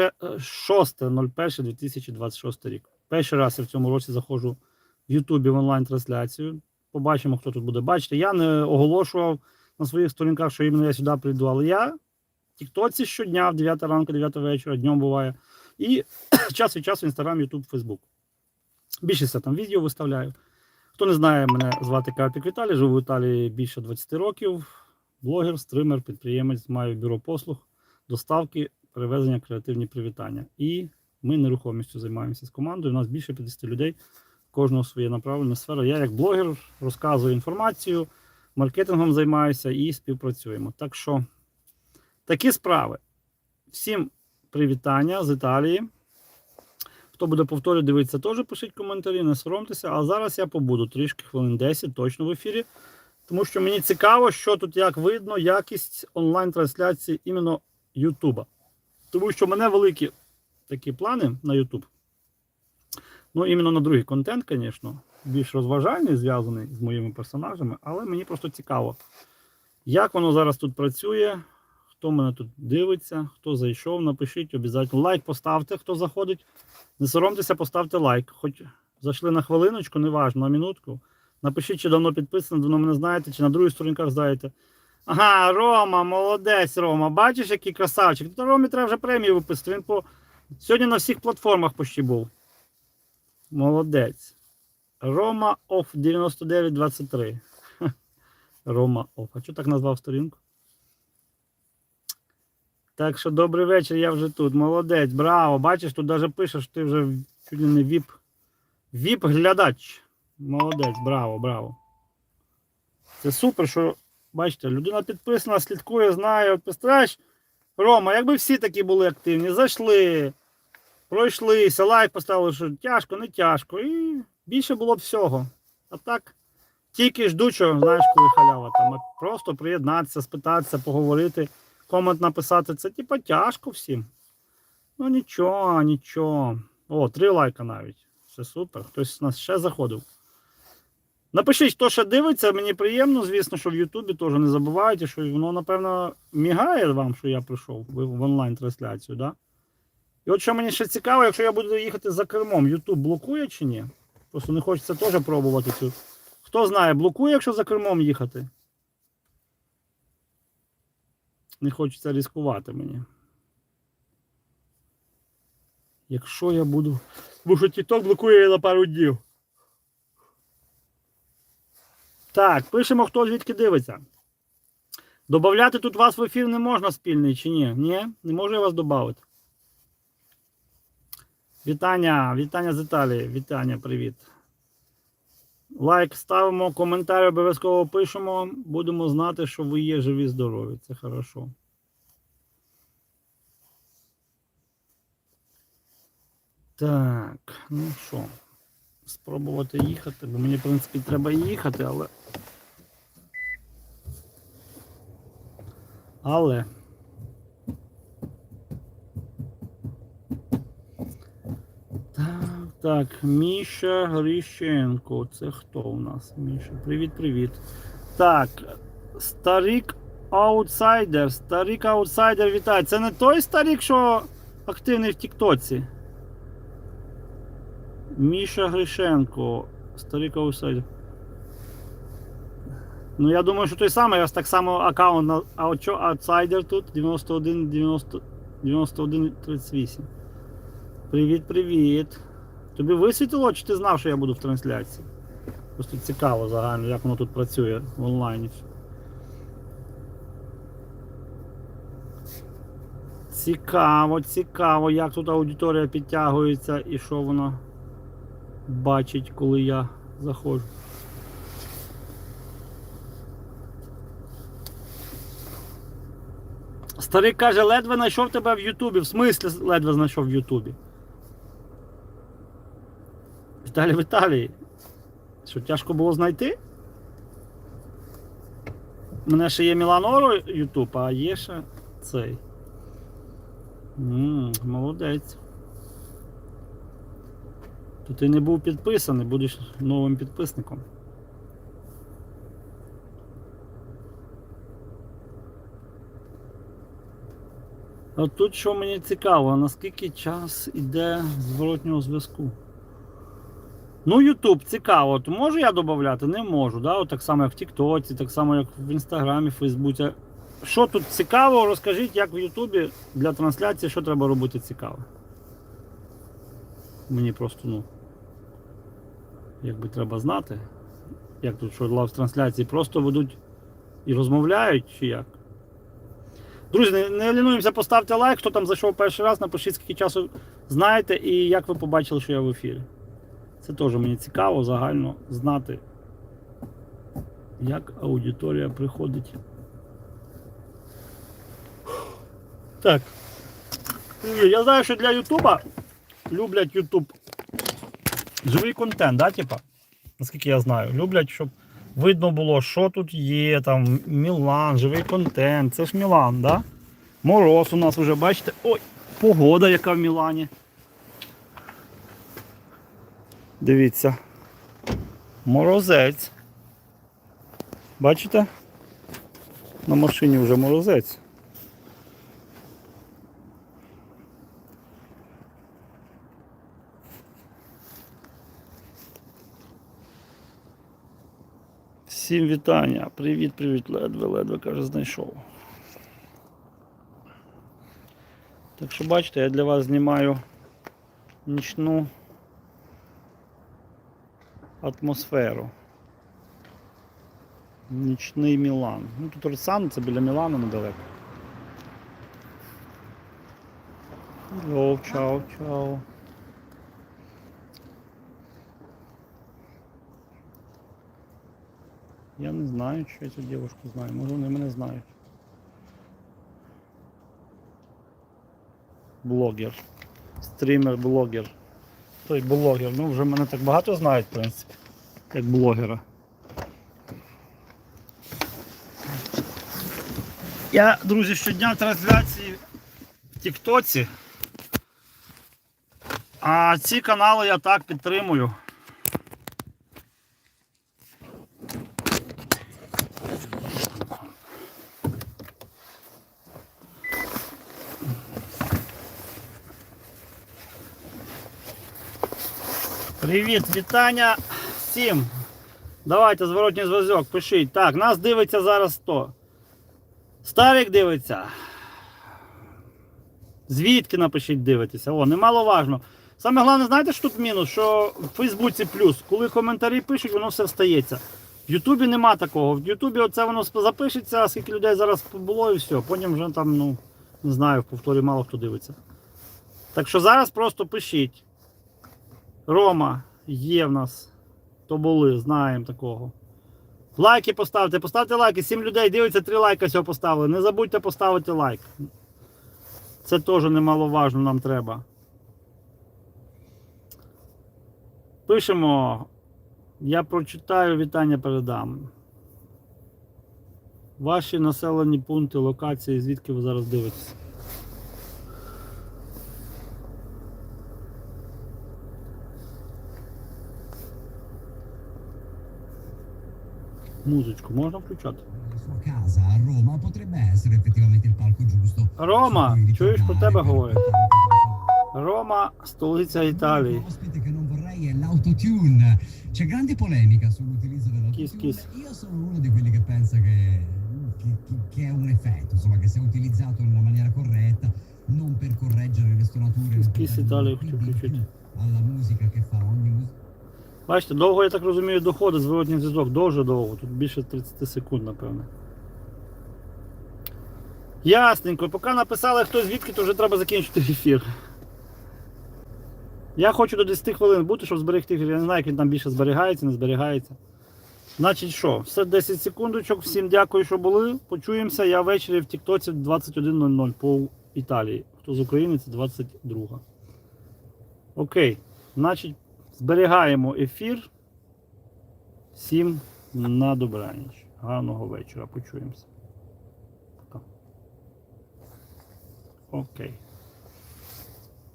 6.01.2026 рік. Перший раз я в цьому році заходжу в Ютубі в онлайн-трансляцію. Побачимо, хто тут буде бачити. Я не оголошував на своїх сторінках, що іменно я сюди прийду, але я в Тіктоці щодня, в 9 ранку, 9 вечора, днем буває. І час від часу Інстаграм, Ютуб, Фейсбук. Більшість я там відео виставляю. Хто не знає, мене звати Карпік Віталій, живу в Італії більше 20 років. Блогер, стример, підприємець, маю бюро послуг, доставки, перевезення, креативні привітання. І ми нерухомістю займаємося з командою. У нас більше 50 людей, кожного своє направлення сфера. Я як блогер розказую інформацію, маркетингом займаюся і співпрацюємо. Так що такі справи. Всім привітання з Італії. Хто буде повторювати, дивитися, теж пишіть коментарі, не соромтеся. А зараз я побуду трішки хвилин 10 точно в ефірі. Тому що мені цікаво, що тут як видно, якість онлайн-трансляції іменно Ютуба. Тому що в мене великі такі плани на Ютуб. Ну, іменно на другий контент, звісно, більш розважальний, зв'язаний з моїми персонажами, але мені просто цікаво, як воно зараз тут працює, хто мене тут дивиться, хто зайшов, напишіть обов'язково. Лайк поставте, хто заходить. Не соромтеся, поставте лайк. Хоч зайшли на хвилиночку, неважно, на минутку. Напишіть, чи давно підписано, давно мене знаєте, чи на других сторінках знаєте. Ага, Рома, молодець, Рома. Бачиш, який красавчик. То Ромі треба вже премію виписати. Він по... сьогодні на всіх платформах почти був. Молодець. Рома Оф 9923. Рома Оф. А чого так назвав сторінку? Так що добрий вечір, я вже тут. Молодець, браво. Бачиш, тут навіть пише, що ти вже чуть не віп. Віп-глядач. Молодець, браво, браво. Це супер, що, бачите, людина підписана, слідкує, знає. Представляєш, Рома, якби всі такі були активні, зайшли, пройшлися, лайк поставили, що тяжко, не тяжко. І більше було б всього. А так, тільки жду, що, знаєш, коли халява там. Просто приєднатися, спитатися, поговорити, комент написати. Це типа тяжко всім. Ну нічого, нічого. О, три лайка навіть. Все супер. Хтось з нас ще заходив. Напишіть, хто ще дивиться, мені приємно, звісно, що в Ютубі теж не забувайте, що воно, напевно, мігає вам, що я прийшов в онлайн-трансляцію, да? І от що мені ще цікаво, якщо я буду їхати за кермом, Ютуб блокує чи ні? Просто не хочеться теж пробувати цю. Хто знає, блокує, якщо за кермом їхати? Не хочеться ризикувати мені. Якщо я буду. Бо що TikTok блокує на пару днів. Так, пишемо, хто звідки дивиться. Добавляти тут вас в ефір не можна спільний чи ні? Ні, не можу я вас додати. Вітання, вітання з Італії. Вітання, привіт. Лайк ставимо, коментар обов'язково пишемо. Будемо знати, що ви є живі, здорові. Це хорошо. Так, ну що, спробувати їхати, бо мені, в принципі, треба їхати, але. Але. Так, так, Міша Грищенко. Це хто у нас? Міша? Привіт, привіт. Так, старик аутсайдер. Старик аутсайдер, вітаю. Це не той старик, що активний в Тіктоці. Міша Гришенко. Старик аутсайдер. Ну, я думаю, що той самий, ось так само аккаунт на аутсайдер тут 91 90 91 38. Привіт, привіт. Тобі висвітило, чи ти знав, що я буду в трансляції? Просто цікаво загально, як воно тут працює в онлайні. Цікаво, цікаво, як тут аудиторія підтягується і що вона бачить, коли я заходжу. Старик каже, ледве знайшов тебе в Ютубі. В смислі ледве знайшов в Ютубі. Віталій Віталій. Що тяжко було знайти? У мене ще є Міланоро Ютуб, а є ще цей. М, молодець. То ти не був підписаний, будеш новим підписником. А тут що мені цікаво, наскільки час іде зворотнього зв'язку. Ну, YouTube цікаво, то можу я додати? Не можу. Да? От так само, як в Тіктоці, так само, як в Інстаграмі, Фейсбуці. Що тут цікаво, розкажіть, як в Ютубі для трансляції, що треба робити цікаво. Мені просто, ну. Якби треба знати, як тут що лав трансляції, просто ведуть і розмовляють, чи як. Друзі, не, не лінуємося, поставте лайк, хто там зайшов перший раз, напишіть, скільки часу знаєте і як ви побачили, що я в ефірі. Це теж мені цікаво загально знати, як аудиторія приходить. Так. Я знаю, що для Ютуба люблять Ютуб живий контент, да, типа? Наскільки я знаю. Люблять, щоб видно було, що тут є, там Мілан, живий контент. Це ж Мілан, да? Мороз у нас вже, бачите. Ой, погода, яка в Мілані. Дивіться. Морозець. Бачите? На машині вже морозець. Всім вітання. Привіт, привіт, ледве, ледве, каже, знайшов. Так що бачите, я для вас знімаю нічну атмосферу. Нічний Мілан. Ну тут Орсан, це біля Мілану недалеко. Hello, чао, чао. Я не знаю, чи я цю дівчинку знаю. Може вони мене знають. Блогер. Стрімер, блогер. Той блогер. Ну вже мене так багато знають, в принципі. Як блогера. Я, друзі, щодня трансляції в Тіктоці. А ці канали я так підтримую. Привіт, вітання всім. Давайте зворотній зв'язок, пишіть. Так, нас дивиться зараз 100. Старик дивиться. Звідки напишіть дивитеся? О, немаловажно. Саме головне, знаєте, що тут мінус? Що в Фейсбуці плюс, коли коментарі пишуть, воно все встається. В Ютубі нема такого. В Ютубі оце воно запишеться, скільки людей зараз було і все. Потім вже там, ну, не знаю, в повторі мало хто дивиться. Так що зараз просто пишіть. Рома, є в нас. То були, знаємо такого. Лайки поставте, поставте лайки. 7 людей дивиться, 3 лайка всього поставили. Не забудьте поставити лайк. Це теж немаловажно нам треба. Пишемо. Я прочитаю, вітання передам. Ваші населені пункти, локації, звідки ви зараз дивитесь. Музичку можна включати? La sua casa a Roma potrebbe essere effettivamente il palco giusto. Roma, su cui чуєш, про ritornare тебе per говорять. portare Рома, столиця Італії. L'unico ospite che non vorrei è l'autotune. C'è grande polemica sull'utilizzo Kiss, dell'autotune. kiss. Io sono uno di quelli che pensa che, che, che- che è un effetto, insomma, che se utilizzato nella maniera corretta, non per correggere le stonature, Kiss, non per kiss dare un Italia, quid хочу in включити. più alla musica che fa ogni musica. Бачите, довго, я так розумію, доходить зворотній зв'язок. Дуже довго. Тут більше 30 секунд, напевне. Ясненько, поки написали хто звідки, то вже треба закінчити ефір. Я хочу до 10 хвилин бути, щоб зберегти ефір. Я не знаю, як він там більше зберігається, не зберігається. Значить що, все 10 секундочок. Всім дякую, що були. Почуємося. Я ввечері в Тіктоці 21.00 по Італії. Хто з України, це 22. Окей. Значить, зберігаємо ефір. Всім на добраніч. Гарного вечора. Почуємося. Пока. Окей.